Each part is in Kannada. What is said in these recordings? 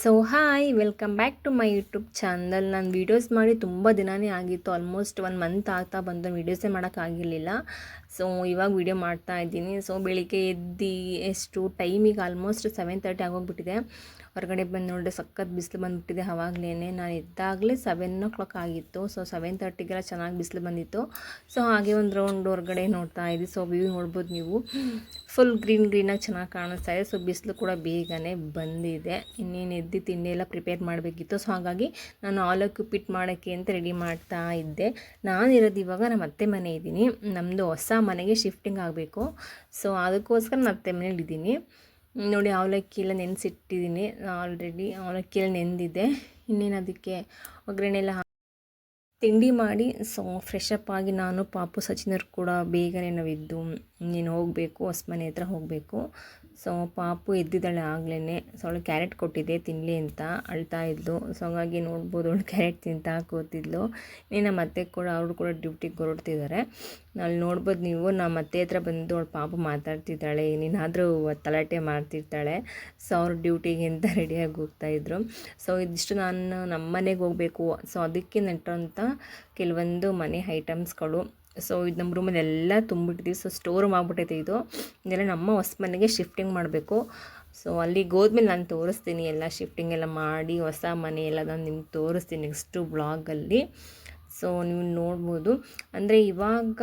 So hi welcome back to my YouTube channel ನಾನು ವೀಡಿಯೋಸ್ ಮಾಡಿ ತುಂಬ ದಿನವೇ ಆಗಿತ್ತು. ಆಲ್ಮೋಸ್ಟ್ ಒನ್ ಮಂತ್ ಆಗ್ತಾ ಬಂದು ವೀಡಿಯೋಸೇ ಮಾಡೋಕ್ಕಾಗಿರಲಿಲ್ಲ ಸೊ ಇವಾಗ ವೀಡಿಯೋ ಮಾಡ್ತಾ ಇದ್ದೀನಿ. ಸೊ ಬೆಳಿಗ್ಗೆ ಎದ್ದು ಎಷ್ಟು ಟೈಮಿಗೆ ಆಲ್ಮೋಸ್ಟ್ ಸೆವೆನ್ ತರ್ಟಿ ಆಗೋಗ್ಬಿಟ್ಟಿದೆ. ಹೊರಗಡೆ ಬಂದು ನೋಡಿದ್ರೆ ಸಖತ್ ಬಿಸಿಲು ಬಂದುಬಿಟ್ಟಿದೆ ಅವಾಗಲೇ ನಾನು ಎದ್ದಾಗಲೇ ಸೆವೆನ್ ಓ ಕ್ಲಾಕ್ ಆಗಿತ್ತು ಸೊ ಸೆವೆನ್ ತರ್ಟಿಗೆಲ್ಲ ಚೆನ್ನಾಗಿ ಬಿಸಿಲು ಬಂದಿತ್ತು. ಸೊ ಹಾಗೆ ಒಂದು ರೌಂಡ್ ಹೊರಗಡೆ ನೋಡ್ತಾ ಇದ್ದೀವಿ ಸೊ ವ್ಯೂ ನೋಡ್ಬೋದು ನೀವು. ಫುಲ್ ಗ್ರೀನ್ ಗ್ರೀನಾಗಿ ಚೆನ್ನಾಗಿ ಕಾಣಿಸ್ತಾ ಇದೆ. ಸೊ ಬಿಸಿಲು ಕೂಡ ಬೇಗನೆ ಬಂದಿದೆ. ಇನ್ನೇನು ಎದ್ದು ತಿಂಡಿ ಎಲ್ಲ ಪ್ರಿಪೇರ್ ಮಾಡಬೇಕಿತ್ತು. ಸೊ ಹಾಗಾಗಿ ನಾನು ಅವಲಕ್ಕಿ ಪಿಟ್ ಮಾಡೋಕ್ಕೆ ಅಂತ ರೆಡಿ ಮಾಡ್ತಾ ಇದ್ದೆ. ನಾನಿರೋದು ಇವಾಗ ನಮ್ಮ ಅತ್ತೆ ಮನೆ ಇದ್ದೀನಿ. ನಮ್ಮದು ಹೊಸ ಮನೆಗೆ ಶಿಫ್ಟಿಂಗ್ ಆಗಬೇಕು. ಸೊ ಅದಕ್ಕೋಸ್ಕರ ನಾನು ಅತ್ತೆ ಮನೇಲಿ ಇದ್ದೀನಿ. ನೋಡಿ ಅವಲಕ್ಕಿ ಎಲ್ಲ ನೆನೆಸಿಟ್ಟಿದ್ದೀನಿ. ಆಲ್ರೆಡಿ ಅವಲಕ್ಕಿ ಎಲ್ಲ ನೆಂದಿದೆ. ಇನ್ನೇನು ಅದಕ್ಕೆ ಒಗ್ಗರಣೆ ಎಲ್ಲ ತಿಂಡಿ ಮಾಡಿ, ಸೊ ಫ್ರೆಶ್ ಅಪ್ ಆಗಿ ನಾನು ಪಾಪು ಸಚಿನರು ಕೂಡ ಬೇಗನೆ ನಾವಿದ್ದು, ನೀನು ಹೋಗಬೇಕು, ಹೊಸ್ಮನೆ ಹತ್ರ ಹೋಗಬೇಕು. ಸೊ ಪಾಪು ಎದ್ದಿದ್ದಾಳೆ ಆಗ್ಲೇ ಸೊ ಅವಳು ಕ್ಯಾರೆಟ್ ಕೊಟ್ಟಿದ್ದೆ ತಿನ್ನಲಿ ಅಂತ ಅಳ್ತಾ ಇದ್ಲು. ಸೊ ಹಾಗಾಗಿ ನೋಡ್ಬೋದು ಅವಳು ಕ್ಯಾರೆಟ್ ತಿಂತಾ ಕೂತಿದ್ಲು. ನೀನು ಅತ್ತೆ ಕೂಡ, ಅವರು ಕೂಡ ಡ್ಯೂಟಿಗೆ ಹೊರಡ್ತಿದ್ದಾರೆ. ಅಲ್ಲಿ ನೋಡ್ಬೋದು ನೀವು, ನಮ್ಮ ಅತ್ತೆ ಹತ್ರ ಬಂದು ಅವಳು ಪಾಪು ಮಾತಾಡ್ತಿದ್ದಾಳೆ ನೀನಾದರೂ ತಲಾಟೆ ಮಾಡ್ತಿರ್ತಾಳೆ. ಸೊ ಅವ್ರು ಡ್ಯೂಟಿಗೆ ಅಂತ ರೆಡಿಯಾಗಿ ಹೋಗ್ತಾಯಿದ್ರು ಸೊ ಇದಿಷ್ಟು ನಾನು ನಮ್ಮ ಮನೆಗೆ ಹೋಗಬೇಕು. ಸೊ ಅದಕ್ಕೆ ನೆಟ್ಟಂಥ ಕೆಲವೊಂದು ಮನೆ ಐಟಮ್ಸ್ಗಳು. ಸೊ ಇದು ನಮ್ಮ ರೂಮಲ್ಲಿ ಎಲ್ಲ ತುಂಬಿಟ್ಟಿದ್ದೀವಿ ಸೊ ಸ್ಟೋರ್ ರೂಮ್ ಆಗ್ಬಿಟ್ಟೈತೆ ಇದು. ಇದೆಲ್ಲ ನಮ್ಮ ಹೊಸ ಮನೆಗೆ ಶಿಫ್ಟಿಂಗ್ ಮಾಡಬೇಕು. ಸೊ ಅಲ್ಲಿಗೆ ಹೋದ್ಮೇಲೆ ನಾನು ತೋರಿಸ್ತೀನಿ ಎಲ್ಲ ಶಿಫ್ಟಿಂಗ್ ಎಲ್ಲ ಮಾಡಿ, ಹೊಸ ಮನೆ ಎಲ್ಲ ನಾನು ನಿಮ್ಗೆ ತೋರಿಸ್ತೀನಿ ನೆಕ್ಸ್ಟು ಬ್ಲಾಗಲ್ಲಿ ಸೊ ನೀವು ನೋಡ್ಬೋದು. ಅಂದರೆ ಇವಾಗ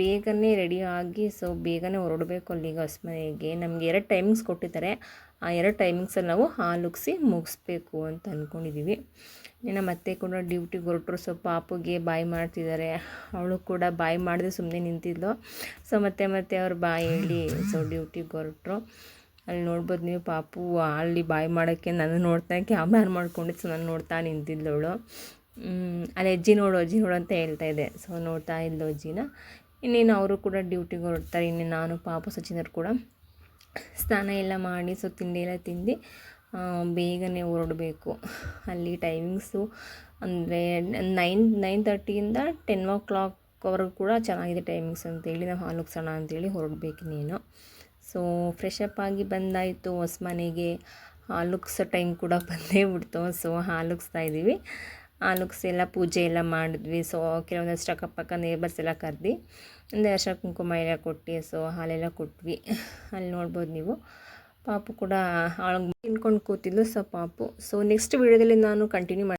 ಬೇಗನೆ ರೆಡಿ ಆಗಿ ಸೊ ಬೇಗನೆ ಹೊರಡಬೇಕು ಅಲ್ಲಿಗೆ ಹೊಸ್ಮನೆಗೆ. ನಮಗೆ ಎರಡು ಟೈಮಿಂಗ್ಸ್ ಕೊಟ್ಟಿದ್ದಾರೆ. ಆ ಎರಡು ಟೈಮಿಂಗ್ಸಲ್ಲಿ ನಾವು ಹಾಲುಗ್ಸಿ ಮುಗಿಸ್ಬೇಕು ಅಂತ ಅಂದ್ಕೊಂಡಿದ್ದೀವಿ ಇನ್ನು ಮತ್ತೆ ಕೂಡ ಡ್ಯೂಟಿಗೆ ಹೊರಟರು ಸೊ ಪಾಪುಗೆ ಬಾಯಿ ಮಾಡ್ತಿದ್ದಾರೆ. ಅವಳು ಕೂಡ ಬಾಯಿ ಮಾಡಿದ್ರೆ ಸುಮ್ಮನೆ ನಿಂತಿದ್ಲು. ಸೊ ಮತ್ತೆ ಮತ್ತೆ ಅವ್ರು ಬಾಯಿ ಹೇಳಿ ಸೊ ಡ್ಯೂಟಿಗೆ ಹೊರಟರು. ಅಲ್ಲಿ ನೋಡ್ಬೋದು ನೀವು ಪಾಪು, ಅಲ್ಲಿ ಬಾಯಿ ಮಾಡೋಕ್ಕೆ ನಾನು ನೋಡ್ತಾ, ಕ್ಯಾಮ್ರಾ ಮಾಡ್ಕೊಂಡಿದ್ದು ಸೊ ನಾನು ನೋಡ್ತಾ ನಿಂತಿದ್ಲು ಅವಳು. ಅಲ್ಲಿ ಅಜ್ಜಿ ನೋಡು ಅಜ್ಜಿ ನೋಡು ಅಂತ ಹೇಳ್ತಾ ಇದೆ. ಸೊ ನೋಡ್ತಾ ಇದ್ಲು ಅಜ್ಜಿನ ಇನ್ನೇನು ಅವರು ಕೂಡ ಡ್ಯೂಟಿಗೆ ಹೊರಡ್ತಾರೆ. ಇನ್ನೇನು ನಾನು, ಪಾಪು, ಸಚಿನರು ಕೂಡ ಸ್ನಾನ ಎಲ್ಲ ಮಾಡಿ ಸೊ ತಿಂಡಿ ಎಲ್ಲ ತಿಂದು ಬೇಗನೆ ಹೊರಡಬೇಕು. ಅಲ್ಲಿ ಟೈಮಿಂಗ್ಸು ಅಂದರೆ ನೈನ್ ನೈನ್ ತರ್ಟಿಯಿಂದ ಟೆನ್ ಓ ಕ್ಲಾಕ್ವರೆಗೂ ಕೂಡ ಚೆನ್ನಾಗಿದೆ ಟೈಮಿಂಗ್ಸ್ ಅಂತೇಳಿ ನಾವು ಹಾಲು ಅಂತೇಳಿ ಹೊರಡ್ಬೇಕು ನೀನು ಸೊ ಫ್ರೆಶ್ ಅಪ್ ಆಗಿ ಬಂದಾಯಿತು. ಹೊಸ ಮನೆಗೆ ಹಾಲುಕ್ಸೋ ಟೈಮ್ ಕೂಡ ಬಂದೇ ಬಿಡ್ತು. ಸೊ ಹಾಲುಕ್ಸ್ತಾ ಇದ್ದೀವಿ ಹಾಲುಗ್ಸಿ ಎಲ್ಲ ಪೂಜೆ ಎಲ್ಲ ಮಾಡಿದ್ವಿ. ಸೊ ಕೆಲವೊಂದಷ್ಟು ಅಕ್ಕಪಕ್ಕ ನೇಬರ್ಸ್ ಎಲ್ಲ ಕರೆದು, ಒಂದು ಅರ್ಶ ಕುಂಕುಮ ಎಲ್ಲ ಕೊಟ್ಟು ಸೊ ಹಾಲೆಲ್ಲ ಕೊಟ್ವಿ. ಅಲ್ಲಿ ನೋಡ್ಬೋದು ನೀವು. ಪಾಪು ಕೂಡ ತಿನ್ಕೊಂಡು ಕೂತಿದ್ಲು ಸೊ ಪಾಪು. ಸೊ ನೆಕ್ಸ್ಟ್ ವೀಡಿಯೋದಲ್ಲಿ ನಾನು ಕಂಟಿನ್ಯೂ ಮಾಡಿ